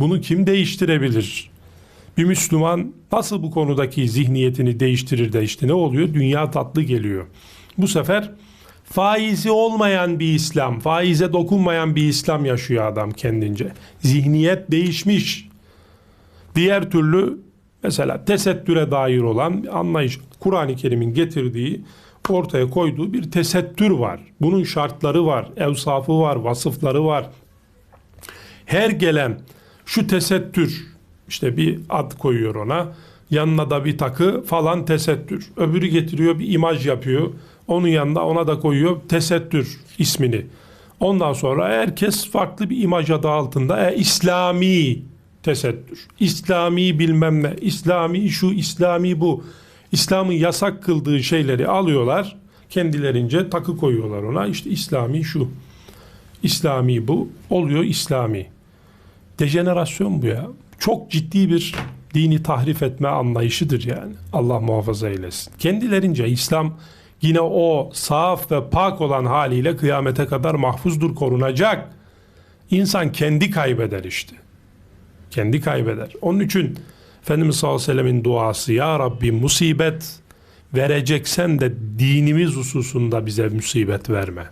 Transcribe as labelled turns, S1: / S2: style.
S1: Bunu kim değiştirebilir? Bir Müslüman nasıl bu konudaki zihniyetini değiştirir de işte ne oluyor? Dünya tatlı geliyor. Bu sefer faizi olmayan bir İslam, faize dokunmayan bir İslam yaşıyor adam kendince. Zihniyet değişmiş. Diğer türlü mesela tesettüre dair olan anlayış Kur'an-ı Kerim'in getirdiği ortaya koyduğu bir tesettür var. Bunun şartları var, evsafı var, vasıfları var. Her gelen şu tesettür işte bir ad koyuyor ona. Yanına da bir takı falan tesettür. Öbürü getiriyor bir imaj yapıyor. Onun yanında ona da koyuyor tesettür ismini. Ondan sonra herkes farklı bir imaj adı altında e, İslami tesettür. İslami bilmem ne. İslami şu, İslami bu. İslam'ın yasak kıldığı şeyleri alıyorlar. Kendilerince takı koyuyorlar ona. İşte İslami şu. İslami bu. Oluyor İslami. Dejenerasyon bu ya. Çok ciddi bir dini tahrif etme anlayışıdır yani. Allah muhafaza eylesin. Kendilerince İslam yine o saf ve pak olan haliyle kıyamete kadar mahfuzdur, korunacak. İnsan kendi kaybeder işte. Kendi kaybeder. Onun için Efendimiz sallallahu aleyhi ve sellemin duası Ya Rabbi musibet vereceksen de dinimiz hususunda bize musibet verme.